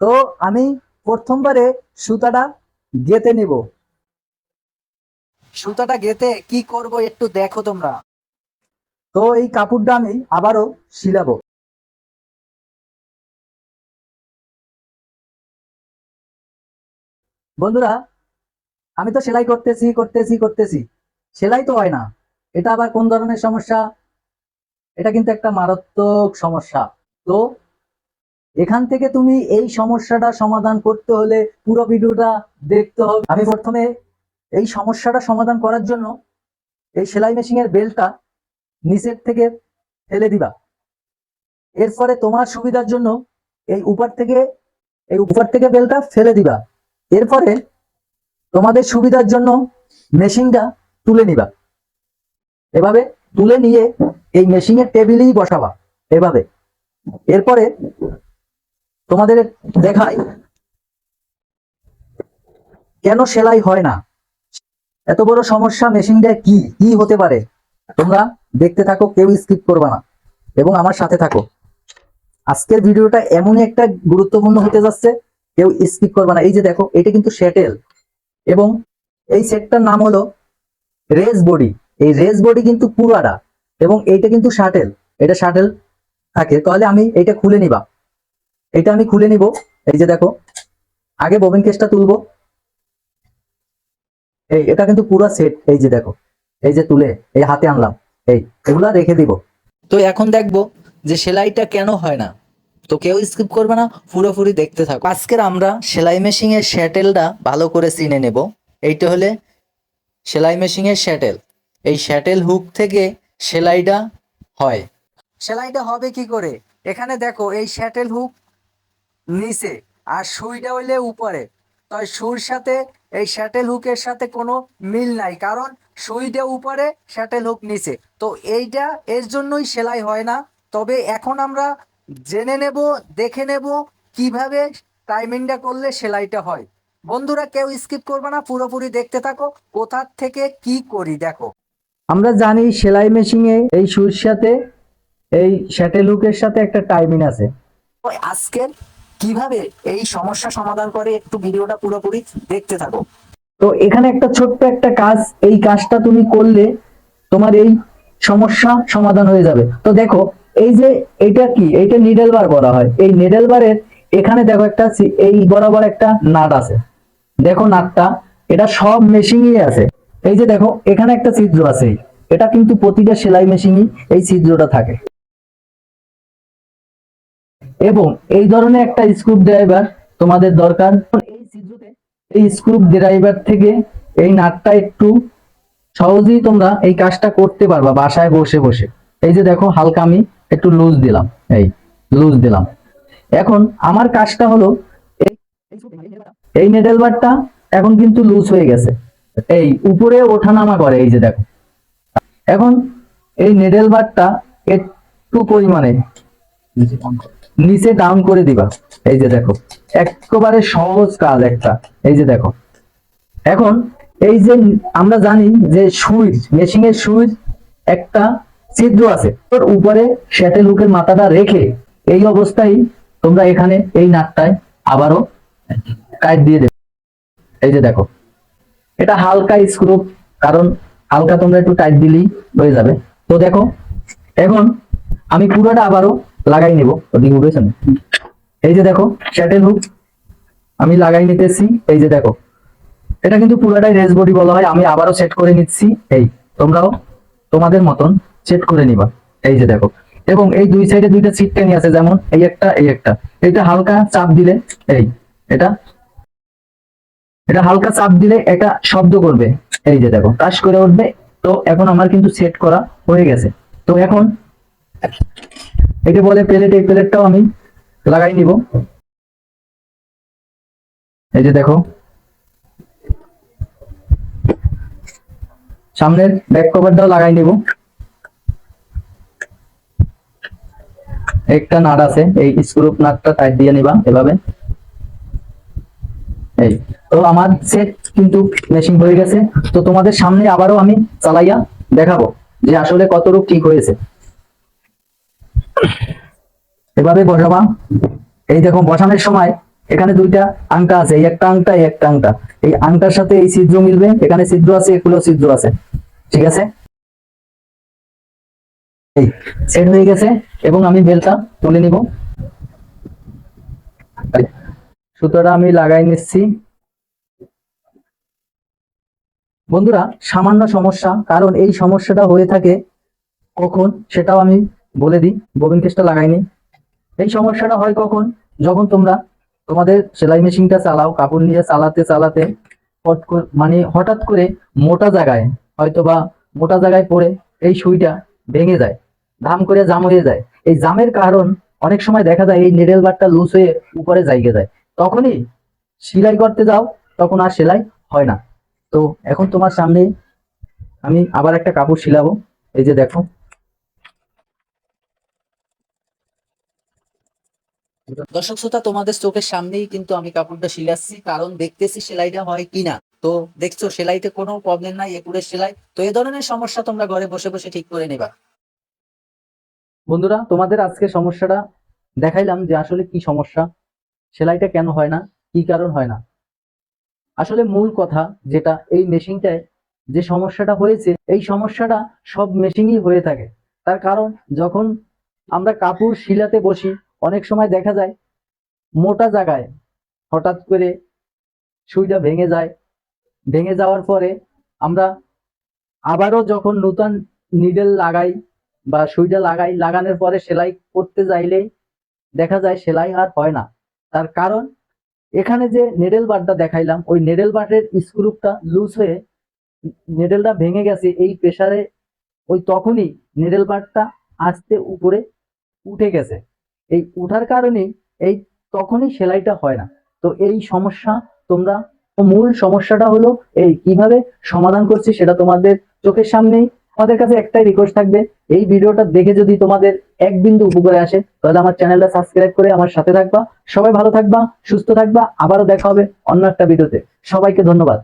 তো আমি প্রথমবারে সুতাটা গেতে নিব। সুতাটা গেতে কি করব একটু দেখো তোমরা। তো এই কাপড়টা আমি আবারও শিলাবো। বন্ধুরা, আমি তো সেলাই করতেছি করতেছি করতেছি। সেলাই তো হয় না। এটা আবার কোন ধরনের সমস্যা? এটা কিন্তু একটা মারাত্মক সমস্যা। তো এখান থেকে তুমি এই সমস্যাটা সমাধান করতে হলে পুরো ভিডিওটা দেখতে হবে। আমি প্রথমে এই সমস্যাটা সমাধান করার জন্য এই সেলাই মেশিনের বেলটা নিচের থেকে ফেলে দিবা। এরপরে তোমার সুবিধার জন্য এই উপর থেকে, এই উপর থেকে বেলটা ফেলে দিবা। এরপরে তোমাদের সুবিধার জন্য মেশিনটা তুলে নিবা। এভাবে তুলে নিয়ে এই মেশিনের টেবিলেই বসাবা। এভাবে। এরপরে তোমাদের দেখাই। কেন সেলাই হয় না? এত বড় সমস্যা মেশিনটা কি কি হতে পারে? তোমরা দেখতে থাকো, কেউ স্কিপ করবে না। এবং আমার সাথে থাকো। আজকের ভিডিওটা এমনই একটা গুরুত্বপূর্ণ হতে যাচ্ছে, কেউ স্কিপ করবে না। এই যে দেখো, এটা কিন্তু শ্যাটেল এবং এই সেটটার নাম হলো রেস বডি এই রেস বডি কিন্তু পুরাটা। এবং এইটা কিন্তু শাটেল এটা শাটেল থাকে। তাহলে আমি এটা খুলে নিবা। এটা আমি খুলে নিব। এই যে দেখো, আগে ববিন কেসটা তুলবো। এই, এটা কিন্তু পুরো সেট এই যে দেখো, এই যে তুলে, এই হাতে আনলাম। এই, এগুলা রেখে দিব। তো এখন দেখব যে সেলাইটা কেন হয় না। তো কেউ স্কিপ করবে না, পুরোপুরি দেখতে থাকো। আজকের আমরা সেলাই মেশিনের শ্যাটেলটা ভালো করে চিনে নেব। এইটা হলে সেলাই মেশিনের শ্যাটেল এই শ্যাটেল হুক থেকে সেলাইটা হয়। সেলাইটা হবে কি করে? এখানে দেখো, এই শ্যাটেল হুক নিচে, আর সুইটা হইলে উপরে। তাই সুর সাথে এই শ্যাটেল হুকের সাথে কোনো মিল নাই, কারণ সুইটা উপরে শ্যাটেল হুক নিচে। তো এইটা এর জন্যই সেলাই হয় না। তবে এখন আমরা জেনে নেব, দেখে নেব কীভাবে টাইমিংটা করলে সেলাইটা হয়। বন্ধুরা, কেউ স্কিপ করবে না, পুরোপুরি দেখতে থাকো, কোথার থেকে কি করি দেখো। আমরা জানি সেলাই মেশিনে এই সুর সাথে, এই শ্যাটেল হুকের সাথে একটা টাইমিং আছে। আজকের কীভাবে এই সমস্যা সমাধান করে একটু ভিডিওটা পুরোপুরি দেখতে থাকো। তো এখানে একটা ছোট্ট একটা কাজ, এই কাজটা তুমি করলে তোমার এই সমস্যা সমাধান হয়ে যাবে। তো দেখো, এই যে এটা কি? এইটা নিডেল বার বলা হয়। এই নিডেল বারের এখানে দেখো একটা এই বরাবর একটা নাট আছে। দেখো নাটটা, এটা সব মেশিনই আছে। এই যে দেখো, এখানে একটা ছিদ্র আছে। এটা কিন্তু প্রতিটা সেলাই মেশিনই এই ছিদ্রটা থাকে। এবং এই ধরনের একটা স্ক্রু ড্রাইভার তোমাদের দরকার। এই ছিদ্রতে এই স্ক্রু ড্রাইভার থেকে এই নাটটা একটু সহজেই তোমরা এই কাজটা করতে পারবা বাসায় বসে বসে। এই যে দেখো, হালকা আমি একটু লুজ দিলাম। এই লুজ দিলাম। এখন আমার কাজটা হলো এই এই নেডেল বারটা এখন কিন্তু লুজ হয়ে গেছে। এই, উপরে ওঠানামা করে, এই যে দেখো। এখন এই নেডেল বারটা একটু পরিমাণে নিচে ডাউন করে দিবা। এই যে দেখো, একেবারে সহজ কাজ একটা। এই যে দেখো, এখন এই যে আমরা জানি যে সুইচ মেশিনের সুইচ একটা ছিদ্র আছে। ওর উপরে শ্যাটেল হুকের মাথাটা রেখে এই অবস্থায় তোমরা এখানে এই নাটটায় আবারও কাইট দিয়ে দেবে। এই যে দেখো, এটা হালকা স্ক্রু কারণ হালকা তোমরা একটু টাইট দিলেই হয়ে যাবে। তো দেখো, এখন আমি পুরোটা আবারও লাগাই নেব, ওদিকে উঠেছেন এই যে দেখো শ্যাটেল হুক আমি লাগাই নিতেছি, এই যে দেখো। এটা কিন্তু পুরোটাই রেস বডি বলা হয়, আমি আবারও সেট করে নিচ্ছি, এই, তোমরাও তোমাদের মতন সেট করে নিবা। এই যে দেখো, এবং এই দুই সাইডে দুইটা সিট টেনে আছে, যেমন এই একটা এই একটা। এটা হালকা চাপ দিলে, এই, এটা এটা হালকা চাপ দিলে এটা শব্দ করবে। এই যে দেখো টাচ করে উঠবে, তো এখন আমার কিন্তু সেট করা হয়ে গেছে। তো এখন এটা বলে প্লেট এই প্লেটটাও আমি লাগাই নিব। এই যে দেখো। সামনের ব্যাক কভারটাও লাগাই নিব। একটা নাট আছে, এই স্ক্রুপ নাটটা টাইট দিয়ে নিবা এভাবে। এই, তো আমার সেট কিন্তু মেশিন হয়ে গেছে। তো তোমাদের সামনে আবারও আমি চালাইয়া দেখাবো যে আসলে কতটুকু ঠিক হয়েছে। এভাবে বসাবা। এই দেখো, বসানোর সময় এখানে দুইটা আংটা আছে। এই একটা আংটা, এই একটা আংটা। এই আংটার সাথে এই ছিদ্র মিলবে। এখানে ছিদ্র আছে, এগুলো ছিদ্র আছে। ঠিক আছে? এই, সেট হয়ে গেছে। এবং আমি বেলটা তুলে নিব। সুতোটা আমি লাগাই নিচ্ছি। বন্ধুরা, সামান্য সমস্যা, কারণ এই সমস্যাটা হয়ে থাকে কখন সেটাও আমি বলে দিই, ববিন কেসটা লাগাইনি। এই সমস্যাটা হয় কখন? যখন তোমরা তোমাদের সেলাই মেশিনটা চালাও, কাপড় নিয়ে চালাতে চালাতে মানে হঠাৎ করে মোটা জায়গায় হয়তো বা মোটা জায়গায় পড়ে এই সুইটা ভেঙে যায় ধাম করে জাম হয়ে যায়। এই জামের কারণ অনেক সময় দেখা যায় এই নেডেল বারটা লুজ হয়ে উপরে জায়গা যায়। তখনই সেলাই করতে যাও, তখন আর সেলাই হয় না। তো এখন তোমার সামনে আমি আবার একটা কাপড় শিলাবো। এই যে দেখো দর্শক শ্রোতা, তোমাদের চোখের সামনেই কিন্তু আমি কাপড়টা শিলাচ্ছি কারণ দেখতেছি সেলাইটা হয় কিনা। তো দেখছ, সেলাইতে কোনো প্রবলেম নাই, একুরের সেলাই। তো এই ধরনের সমস্যা তোমরা ঘরে বসে বসে ঠিক করে নেবা। বন্ধুরা, তোমাদের আজকে সমস্যাটা দেখাইলাম যে আসলে কি সমস্যা, সেলাইটা কেন হয় না, কি কারণ হয় না। আসলে মূল কথা যেটা, এই মেশিনটায় যে সমস্যাটা হয়েছে, এই সমস্যাটা সব মেশিনই হয়ে থাকে। তার কারণ, যখন আমরা কাপড় শিলাতে বসি অনেক সময় দেখা যায়, মোটা জায়গায় হঠাৎ করে সুইটা ভেঙে যায়। ভেঙে যাওয়ার পরে আমরা আবারও যখন নতুন নিডেল লাগাই বা সুইটা লাগাই, লাগানোর পরে সেলাই করতে যাইলেই দেখা যায় সেলাই আর হয় না। তার কারণ এখানে যে নেডেল বারটা দেখাইলাম, ওই নেডেল বারের স্ক্রুপটা লুজ হয়ে নেডেলটা ভেঙে গেছে, এই প্রেসারে ওই তখনই নেডেল বারটা আস্তে উপরে উঠে গেছে। এই উঠার কারণে এই তখনই সেলাইটা হয় না। তো এই সমস্যা তোমরা মূল সমস্যাটা হলো এই কীভাবে সমাধান করছি সেটা তোমাদের চোখের সামনেই। আমাদের কাছে একটাই রিকোয়েস্ট থাকবে, এই ভিডিওটা দেখে যদি তোমাদের এক বিন্দু উপকারে আসে, তাহলে আমার চ্যানেলটা সাবস্ক্রাইব করে আমার সাথে থাকবা। সবাই ভালো থাকবা, সুস্থ থাকবা, আবারও দেখা হবে অন্য একটা ভিডিওতে। সবাইকে ধন্যবাদ।